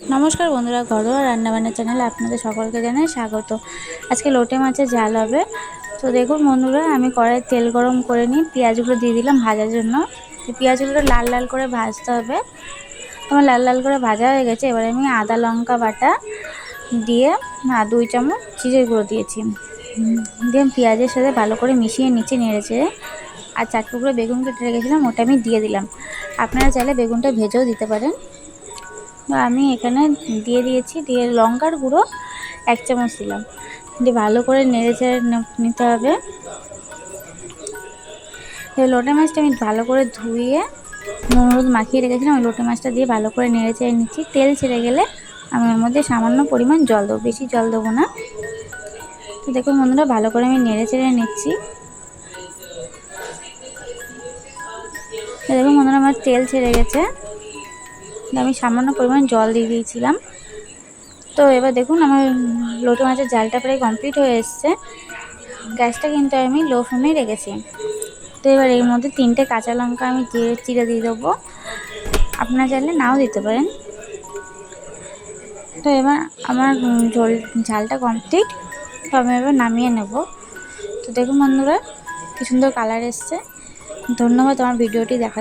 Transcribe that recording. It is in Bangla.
নমস্কার বন্ধুরা, ঘরোয়া রান্নাবান্না চ্যানেলে আপনাদের সকলকে জানাই স্বাগত। আজকে লোটে মাছের ঝাল হবে। তো দেখুন বন্ধুরা, আমি কড়াই তেল গরম করে নিই পেঁয়াজগুলো দিয়ে দিলাম ভাজার জন্য। পেঁয়াজগুলো লাল লাল করে ভাজতে হবে। আমার লাল লাল করে ভাজা হয়ে গেছে, এবারে আমি আদা, লঙ্কা বাটা দিয়ে দুই চামচ চিজের গুঁড়ো দিয়েছি। দিয়ে পেঁয়াজের সাথে ভালো করে মিশিয়ে নিচে নেড়েছে আর চার টুকরো বেগুন কেটে রেখেছিলাম ওটা আমি দিয়ে দিলাম। আপনারা চাইলে বেগুনটা ভেজেও দিতে পারেন। আমি এখানে দিয়ে দিয়েছি, দিয়ে লঙ্কার গুঁড়ো এক চামচ দিলাম। দিয়ে ভালো করে নেড়ে চেড়ে নিতে হবে। লোটে মাছটা আমি ভালো করে ধুয়ে হলুদ মাখিয়ে রেখেছিলাম, ওই লোটে মাছটা দিয়ে ভালো করে নেড়ে চেড়ে নিচ্ছি। তেল ছেড়ে গেলে আমি এর মধ্যে সামান্য পরিমাণ জল দেবো, বেশি জল দেবো না। তো দেখুন বন্ধুরা, ভালো করে আমি নেড়ে চেড়ে নিচ্ছি। দেখুন বন্ধুরা, আমার তেল ছেড়ে গেছে। আমি সামান্য পরিমাণ জল দিয়ে দিয়েছিলাম। তো এবার দেখুন আমার লোটো মাছের জালটা প্রায় কমপ্লিট হয়ে এসছে। গ্যাসটা কিন্তু আমি লো ফ্লেমেই রেখেছি। তো এবার এর মধ্যে তিনটে কাঁচা লঙ্কা আমি চিড়ে দিয়ে দেবো। আপনারা চাইলে নাও দিতে পারেন। তো এবার আমার ঝোল, ঝালটা কমপ্লিট তো আমি এবার নামিয়ে নেব। তো দেখুন বন্ধুরা, কী সুন্দর কালার এসছে। ধন্যবাদ আমার ভিডিওটি দেখা